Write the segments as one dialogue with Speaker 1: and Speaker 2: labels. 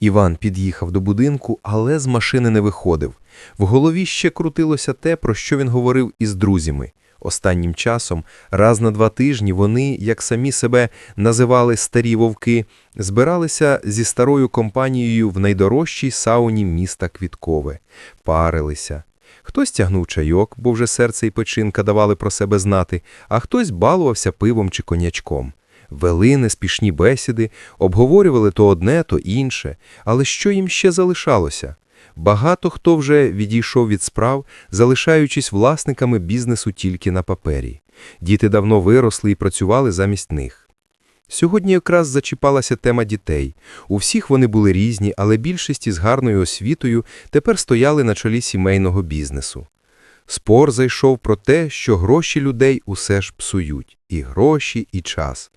Speaker 1: Іван під'їхав до будинку, але з машини не виходив. В голові ще крутилося те, про що він говорив із друзями. Останнім часом, раз на два тижні, вони, як самі себе називали старі вовки, збиралися зі старою компанією в найдорожчій сауні міста Квіткове, парилися. Хтось тягнув чайок, бо вже серце і печінка давали про себе знати, а хтось балувався пивом чи конячком. Вели неспішні бесіди, обговорювали то одне, то інше, але що їм ще залишалося? Багато хто вже відійшов від справ, залишаючись власниками бізнесу тільки на папері. Діти давно виросли і працювали замість них. Сьогодні якраз зачіпалася тема дітей. У всіх вони були різні, але більшість із гарною освітою тепер стояли на чолі сімейного бізнесу. Спор зайшов про те, що гроші людей усе ж псують – і гроші, і час.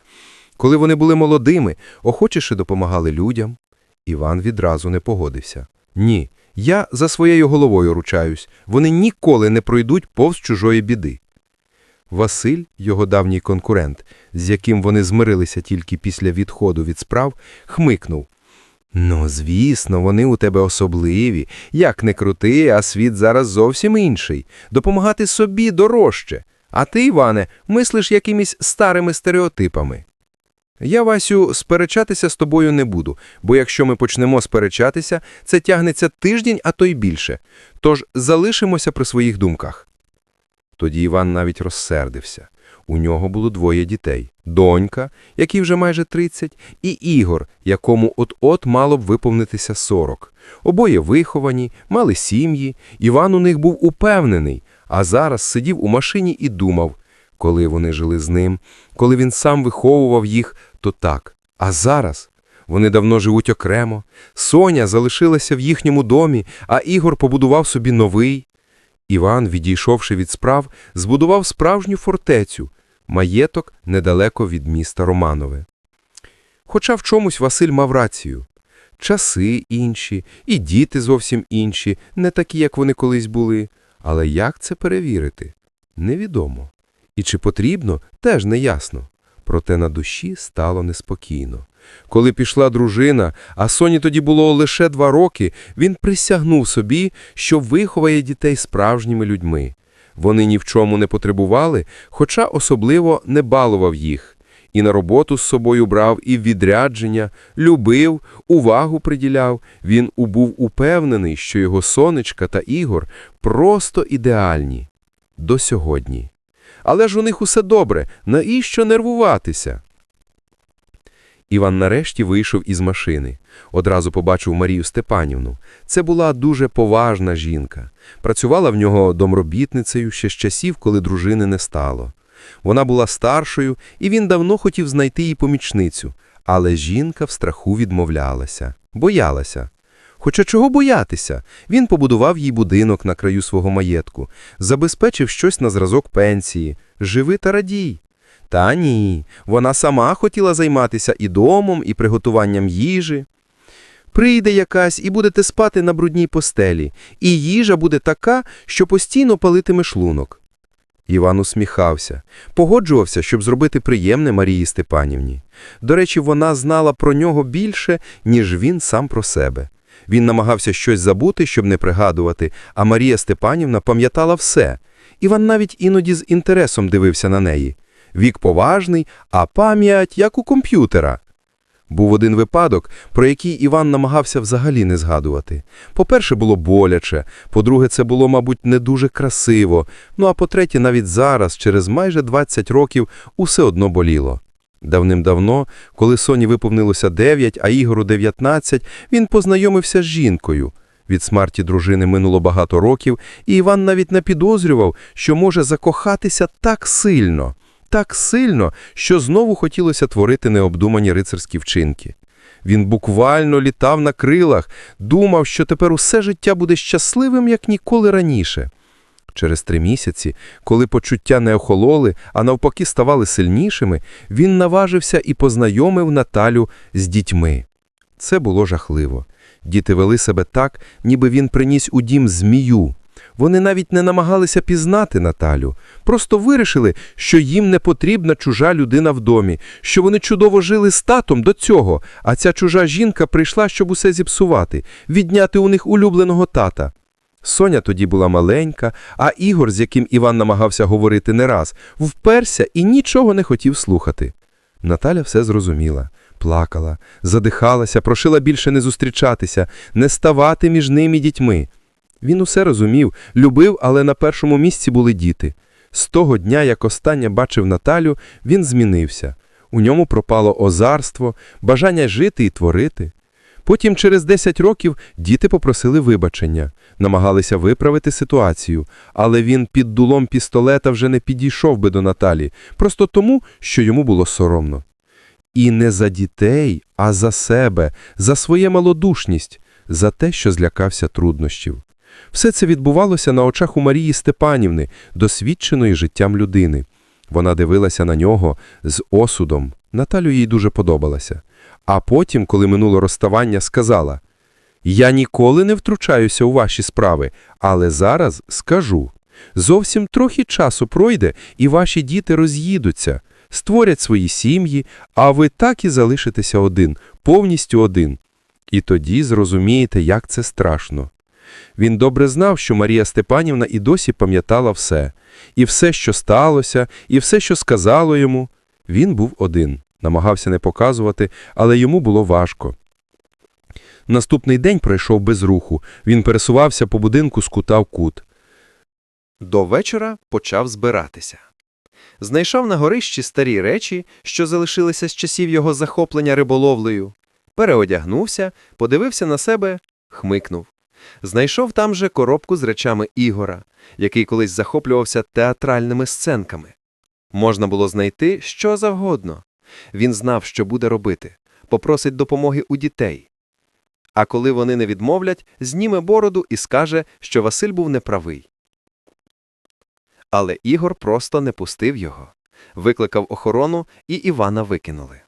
Speaker 1: Коли вони були молодими, охочіше допомагали людям. Іван відразу не погодився. Ні, я за своєю головою ручаюсь. Вони ніколи не пройдуть повз чужої біди. Василь, його давній конкурент, з яким вони змирилися тільки після відходу від справ, хмикнув. Ну, звісно, вони у тебе особливі. Як не крути, а світ зараз зовсім інший. Допомагати собі дорожче. А ти, Іване, мислиш якимись старими стереотипами. Я, Васю, сперечатися з тобою не буду, бо якщо ми почнемо сперечатися, це тягнеться тиждень, а то й більше. Тож залишимося при своїх думках. Тоді Іван навіть розсердився. У нього було двоє дітей – донька, якій вже майже 30, і Ігор, якому от-от мало б виповнитися 40. Обоє виховані, мали сім'ї, Іван у них був упевнений, а зараз сидів у машині і думав, коли вони жили з ним, коли він сам виховував їх, то так. А зараз вони давно живуть окремо, Соня залишилася в їхньому домі, а Ігор побудував собі новий. Іван, відійшовши від справ, збудував справжню фортецю, маєток недалеко від міста Романове. Хоча в чомусь Василь мав рацію. Часи інші, і діти зовсім інші, не такі, як вони колись були. Але як це перевірити? Невідомо. І чи потрібно, теж неясно. Проте на душі стало неспокійно. Коли пішла дружина, а Соні тоді було лише два роки, він присягнув собі, що виховає дітей справжніми людьми. Вони ні в чому не потребували, хоча особливо не балував їх. І на роботу з собою брав, і відрядження, любив, увагу приділяв. Він був упевнений, що його сонечка та Ігор просто ідеальні. До сьогодні. Але ж у них усе добре, навіщо нервуватися? Іван нарешті вийшов із машини. Одразу побачив Марію Степанівну. Це була дуже поважна жінка. Працювала в нього домробітницею ще з часів, коли дружини не стало. Вона була старшою, і він давно хотів знайти їй помічницю. Але жінка в страху відмовлялася, боялася. Хоча чого боятися? Він побудував їй будинок на краю свого маєтку, забезпечив щось на зразок пенсії. Живи та радій. Та ні, вона сама хотіла займатися і домом, і приготуванням їжі. Прийде якась і будете спати на брудній постелі, і їжа буде така, що постійно палитиме шлунок. Іван усміхався, погоджувався, щоб зробити приємне Марії Степанівні. До речі, вона знала про нього більше, ніж він сам про себе. Він намагався щось забути, щоб не пригадувати, а Марія Степанівна пам'ятала все. Іван навіть іноді з інтересом дивився на неї. Вік поважний, а пам'ять як у комп'ютера. Був один випадок, про який Іван намагався взагалі не згадувати. По-перше, було боляче, по-друге, це було, мабуть, не дуже красиво, ну а по-третє, навіть зараз, через майже 20 років, усе одно боліло. Давним-давно, коли Соні виповнилося 9, а Ігору 19, він познайомився з жінкою. Від смерті дружини минуло багато років, і Іван навіть не підозрював, що може закохатися так сильно, так сильно, що знову хотілося творити необдумані рицарські вчинки. Він буквально літав на крилах, думав, що тепер усе життя буде щасливим, як ніколи раніше. Через три місяці, коли почуття не охололи, а навпаки ставали сильнішими, він наважився і познайомив Наталю з дітьми. Це було жахливо. Діти вели себе так, ніби він приніс у дім змію. Вони навіть не намагалися пізнати Наталю, просто вирішили, що їм не потрібна чужа людина в домі, що вони чудово жили з татом до цього, а ця чужа жінка прийшла, щоб усе зіпсувати, відняти у них улюбленого тата. Соня тоді була маленька, а Ігор, з яким Іван намагався говорити не раз, вперся і нічого не хотів слухати. Наталя все зрозуміла, плакала, задихалася, прошила більше не зустрічатися, не ставати між ними дітьми. Він усе розумів, любив, але на першому місці були діти. З того дня, як останнє бачив Наталю, він змінився. У ньому пропало озарство, бажання жити і творити. Потім, через 10 років, діти попросили вибачення, намагалися виправити ситуацію, але він під дулом пістолета вже не підійшов би до Наталі, просто тому, що йому було соромно. І не за дітей, а за себе, за своє малодушність, за те, що злякався труднощів. Все це відбувалося на очах у Марії Степанівни, досвідченої життям людини. Вона дивилася на нього з осудом. Наталю їй дуже подобалася. А потім, коли минуло розставання, сказала «Я ніколи не втручаюся у ваші справи, але зараз скажу. Зовсім трохи часу пройде, і ваші діти роз'їдуться, створять свої сім'ї, а ви так і залишитеся один, повністю один. І тоді зрозумієте, як це страшно. Він добре знав, що Марія Степанівна і досі пам'ятала все. І все, що сталося, і все, що сказало йому. Він був один, намагався не показувати, але йому було важко. Наступний день пройшов без руху. Він пересувався по будинку з кута в кут.
Speaker 2: До вечора почав збиратися. Знайшов на горищі старі речі, що залишилися з часів його захоплення риболовлею. Переодягнувся, подивився на себе, хмикнув. Знайшов там же коробку з речами Ігора, який колись захоплювався театральними сценками. Можна було знайти що завгодно. Він знав, що буде робити, попросить допомоги у дітей. А коли вони не відмовлять, зніме бороду і скаже, що Василь був неправий. Але Ігор просто не пустив його. Викликав охорону, і Івана викинули.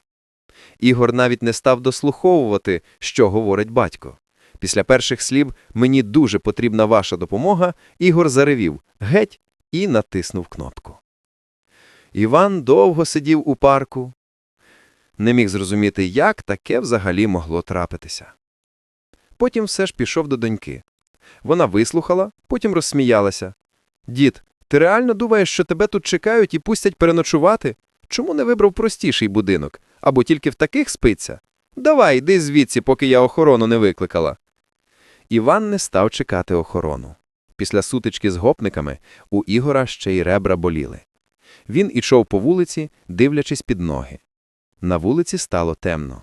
Speaker 2: Ігор навіть не став дослуховувати, що говорить батько. Після перших слів «мені дуже потрібна ваша допомога» Ігор заревів «геть» і натиснув кнопку. Іван довго сидів у парку. Не міг зрозуміти, як таке взагалі могло трапитися. Потім все ж пішов до доньки. Вона вислухала, потім розсміялася. «Дід, ти реально думаєш, що тебе тут чекають і пустять переночувати? Чому не вибрав простіший будинок? Або тільки в таких спиться? Давай, йди звідси, поки я охорону не викликала. Іван не став чекати охорону. Після сутички з гопниками у Ігора ще й ребра боліли. Він ішов по вулиці, дивлячись під ноги. На вулиці стало темно.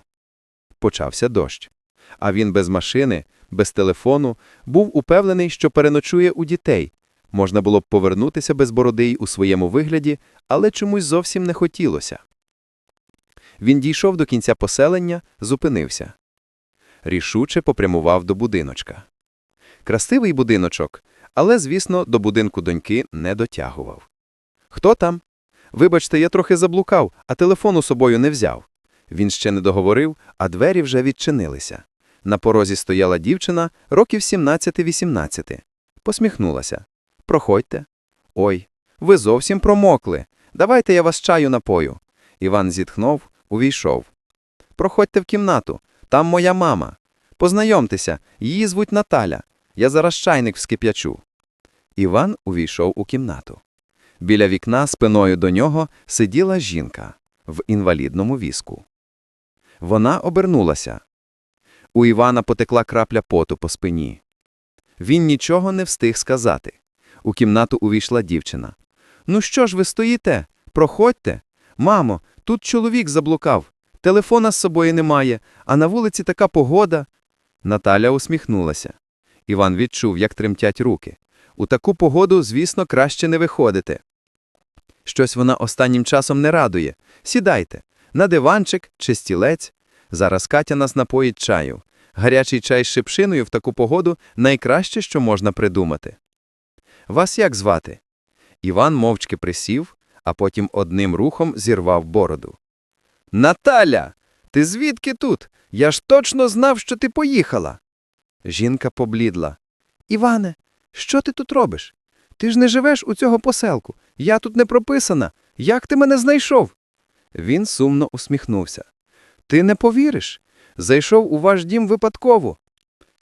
Speaker 2: Почався дощ. А він без машини, без телефону, був упевнений, що переночує у дітей. Можна було б повернутися без бороди й у своєму вигляді, але чомусь зовсім не хотілося. Він дійшов до кінця поселення, зупинився. Рішуче попрямував до будиночка. Красивий будиночок, але, звісно, до будинку доньки не дотягував. Хто там? Вибачте, я трохи заблукав, а телефону собою не взяв. Він ще не договорив, а двері вже відчинилися. На порозі стояла дівчина років 17-18. Посміхнулася. Проходьте. Ой, ви зовсім промокли. Давайте я вас чаю напою. Іван зітхнув, увійшов. Проходьте в кімнату. Там моя мама. Познайомтеся, її звуть Наталя. Я зараз чайник вскип'ячу. Іван увійшов у кімнату. Біля вікна спиною до нього сиділа жінка в інвалідному візку. Вона обернулася. У Івана потекла крапля поту по спині. Він нічого не встиг сказати. У кімнату увійшла дівчина. Ну що ж ви стоїте? Проходьте. Мамо, тут чоловік заблукав. Телефона з собою немає, а на вулиці така погода. Наталя усміхнулася. Іван відчув, як тремтять руки. У таку погоду, звісно, краще не виходити. Щось вона останнім часом не радує. Сідайте. На диванчик чи стілець. Зараз Катя нас напоїть чаю. Гарячий чай з шипшиною в таку погоду найкраще, що можна придумати. Вас як звати? Іван мовчки присів, а потім одним рухом зірвав бороду. Наталя! Ти звідки тут? Я ж точно знав, що ти поїхала. Жінка поблідла. Іване, Що ти тут робиш? Ти ж не живеш у цього поселку. Я тут не прописана. Як ти мене знайшов? Він сумно усміхнувся. Ти не повіриш. Зайшов у ваш дім випадково.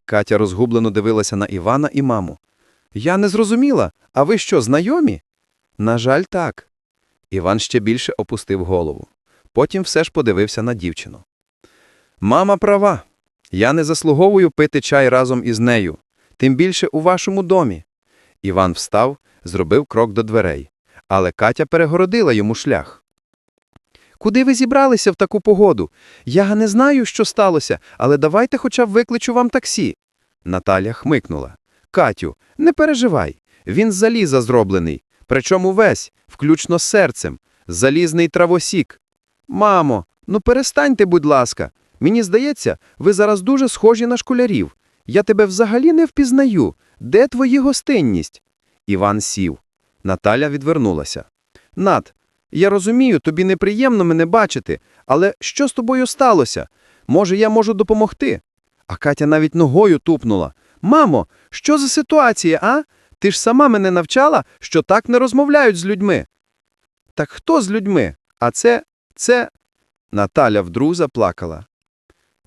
Speaker 2: Катя розгублено дивилася на Івана і маму. Я не зрозуміла, а ви що, знайомі? На жаль, так. Іван ще більше опустив голову. Потім все ж подивився на дівчину. Мама права. Я не заслуговую пити чай разом із нею, тим більше у вашому домі. Іван встав, зробив крок до дверей, але Катя перегородила йому шлях. Куди ви зібралися в таку погоду? Я не знаю, що сталося, але давайте хоча б викличу вам таксі. Наталя хмикнула. Катю, не переживай. Він з заліза зроблений, причому весь, включно з серцем, залізний травосік. Мамо, ну перестаньте, будь ласка. Мені здається, ви зараз дуже схожі на школярів. Я тебе взагалі не впізнаю. Де твої гостинність? Іван сів. Наталя відвернулася. Над, я розумію, тобі неприємно мене бачити, але що з тобою сталося? Може, я можу допомогти? А Катя навіть ногою тупнула. Мамо, що за ситуація, а? Ти ж сама мене навчала, що так не розмовляють з людьми. Так хто з людьми? А це, це. Наталя вдруг заплакала.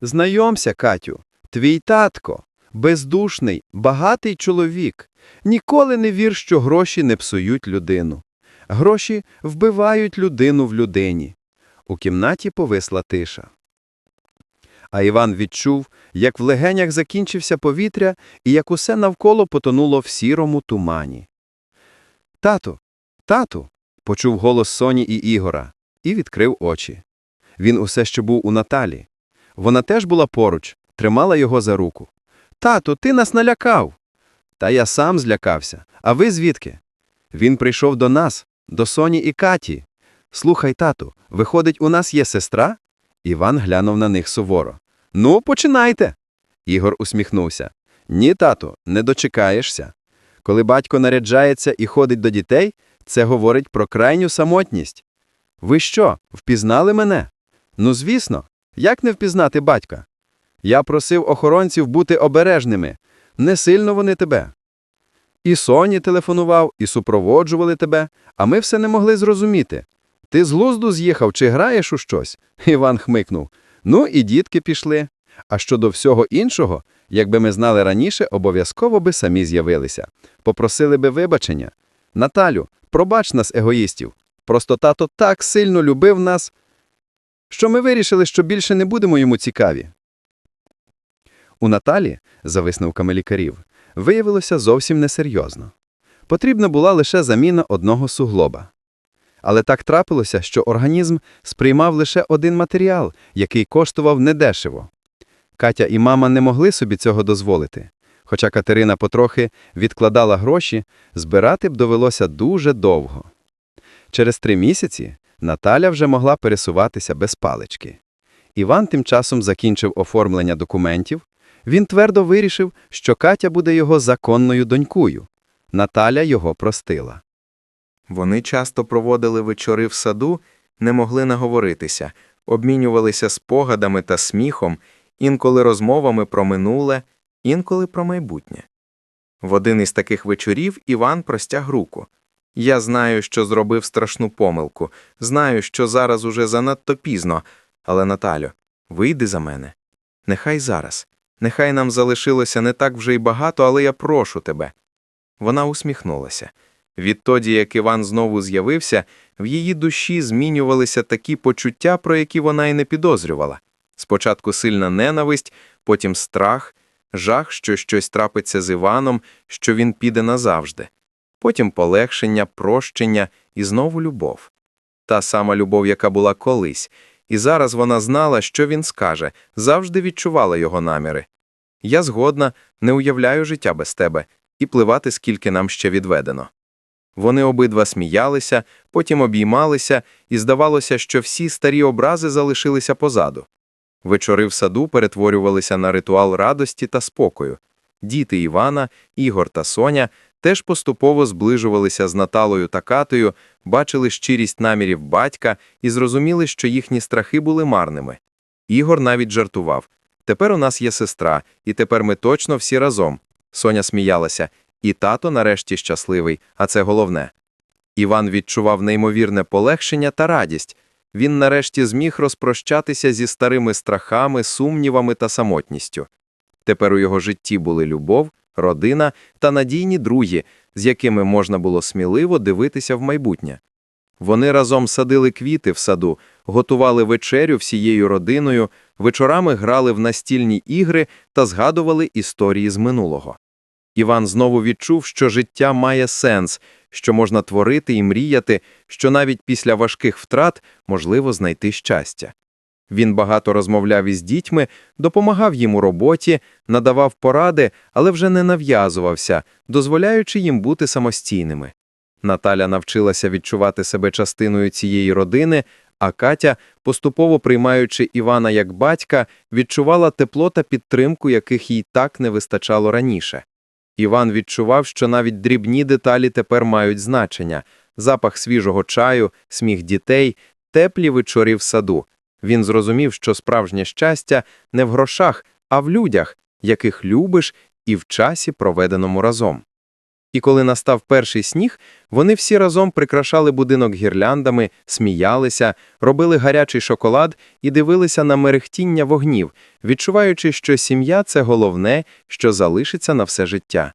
Speaker 2: Знайомся, Катю, твій татко, бездушний, багатий чоловік. Ніколи не вір, що гроші не псують людину. Гроші вбивають людину в людині. У кімнаті повисла тиша. А Іван відчув, як в легенях закінчився повітря і як усе навколо потонуло в сірому тумані. Тату, тату, почув голос Соні і Ігора і відкрив очі. Він усе ще був у Наталі. Вона теж була поруч, тримала його за руку. Тату, ти нас налякав. Та я сам злякався. А ви звідки? Він прийшов до нас, до Соні і Каті. Слухай, тату, виходить, у нас є сестра? Іван глянув на них суворо. Ну, починайте. Ігор усміхнувся. Ні, тату, не дочекаєшся. Коли батько наряджається і ходить до дітей, це говорить про крайню самотність. Ви що, впізнали мене? Ну, звісно, як не впізнати батька? Я просив охоронців бути обережними. Не сильно вони тебе. І Соні телефонував, і супроводжували тебе, а ми все не могли зрозуміти. Ти з глузду з'їхав чи граєш у щось? Іван хмикнув. Ну, і дітки пішли. А щодо всього іншого, якби ми знали раніше, обов'язково би самі з'явилися. Попросили би вибачення. Наталю, пробач нас, егоїстів. Просто тато так сильно любив нас, що ми вирішили, що більше не будемо йому цікаві. У Наталі, за висновками лікарів, виявилося зовсім несерйозно. Потрібна була лише заміна одного суглоба. Але так трапилося, що організм сприймав лише один матеріал, який коштував недешево. Катя і мама не могли собі цього дозволити. Хоча Катерина потрохи відкладала гроші, збирати б довелося дуже довго. Через три місяці Наталя вже могла пересуватися без палички. Іван тим часом закінчив оформлення документів. Він твердо вирішив, що Катя буде його законною донькою. Наталя його простила.
Speaker 1: Вони часто проводили вечори в саду, не могли наговоритися, обмінювалися спогадами та сміхом, інколи розмовами про минуле, інколи про майбутнє. В один із таких вечорів Іван простяг руку. Я знаю, що зробив страшну помилку, знаю, що зараз уже занадто пізно, але, Наталю, вийди за мене. Нехай зараз. Нехай нам залишилося не так вже й багато, але я прошу тебе. Вона усміхнулася. Відтоді, як Іван знову з'явився, в її душі змінювалися такі почуття, про які вона й не підозрювала. Спочатку сильна ненависть, потім страх, жах, що щось трапиться з Іваном, що він піде назавжди. Потім полегшення, прощення і знову любов. Та сама любов, яка була колись, і зараз вона знала, що він скаже, завжди відчувала його наміри. Я згодна, не уявляю життя без тебе, і пливати, скільки нам ще відведено. Вони обидва сміялися, потім обіймалися, і здавалося, що всі старі образи залишилися позаду. Вечори в саду перетворювалися на ритуал радості та спокою. Діти Івана, Ігор та Соня теж поступово зближувалися з Наталою та Катою, бачили щирість намірів батька і зрозуміли, що їхні страхи були марними. Ігор навіть жартував. Тепер у нас є сестра, і тепер ми точно всі разом. Соня сміялася.
Speaker 2: І тато нарешті щасливий, а це головне. Іван відчував неймовірне полегшення та радість. Він нарешті зміг розпрощатися зі старими страхами, сумнівами та самотністю. Тепер у його житті були любов, родина та надійні друзі, з якими можна було сміливо дивитися в майбутнє. Вони разом садили квіти в саду, готували вечерю всією родиною, вечорами грали в настільні ігри та згадували історії з минулого. Іван знову відчув, що життя має сенс, що можна творити і мріяти, що навіть після важких втрат можливо знайти щастя. Він багато розмовляв із дітьми, допомагав їм у роботі, надавав поради, але вже не нав'язувався, дозволяючи їм бути самостійними. Наталя навчилася відчувати себе частиною цієї родини, а Катя, поступово приймаючи Івана як батька, відчувала тепло та підтримку, яких їй так не вистачало раніше. Іван відчував, що навіть дрібні деталі тепер мають значення – запах свіжого чаю, сміх дітей, теплі вечорі в саду. Він зрозумів, що справжнє щастя не в грошах, а в людях, яких любиш і в часі, проведеному разом. І коли настав перший сніг, вони всі разом прикрашали будинок гірляндами, сміялися, робили гарячий шоколад і дивилися на мерехтіння вогнів, відчуваючи, що сім'я – це головне, що залишиться на все життя.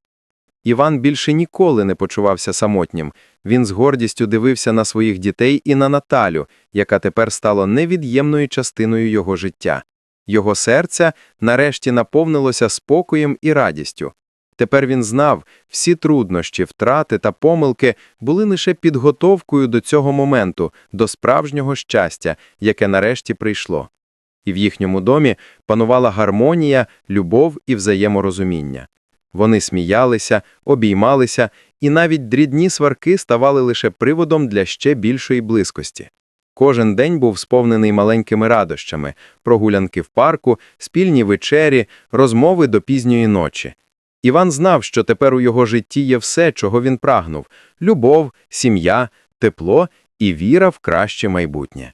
Speaker 2: Іван більше ніколи не почувався самотнім. Він з гордістю дивився на своїх дітей і на Наталю, яка тепер стала невід'ємною частиною його життя. Його серце нарешті наповнилося спокоєм і радістю. Тепер він знав, всі труднощі, втрати та помилки були лише підготовкою до цього моменту, до справжнього щастя, яке нарешті прийшло. І в їхньому домі панувала гармонія, любов і взаєморозуміння. Вони сміялися, обіймалися, і навіть дрібні сварки ставали лише приводом для ще більшої близькості. Кожен день був сповнений маленькими радощами – прогулянки в парку, спільні вечері, розмови до пізньої ночі. Іван знав, що тепер у його житті є все, чого він прагнув – любов, сім'я, тепло і віра в краще майбутнє.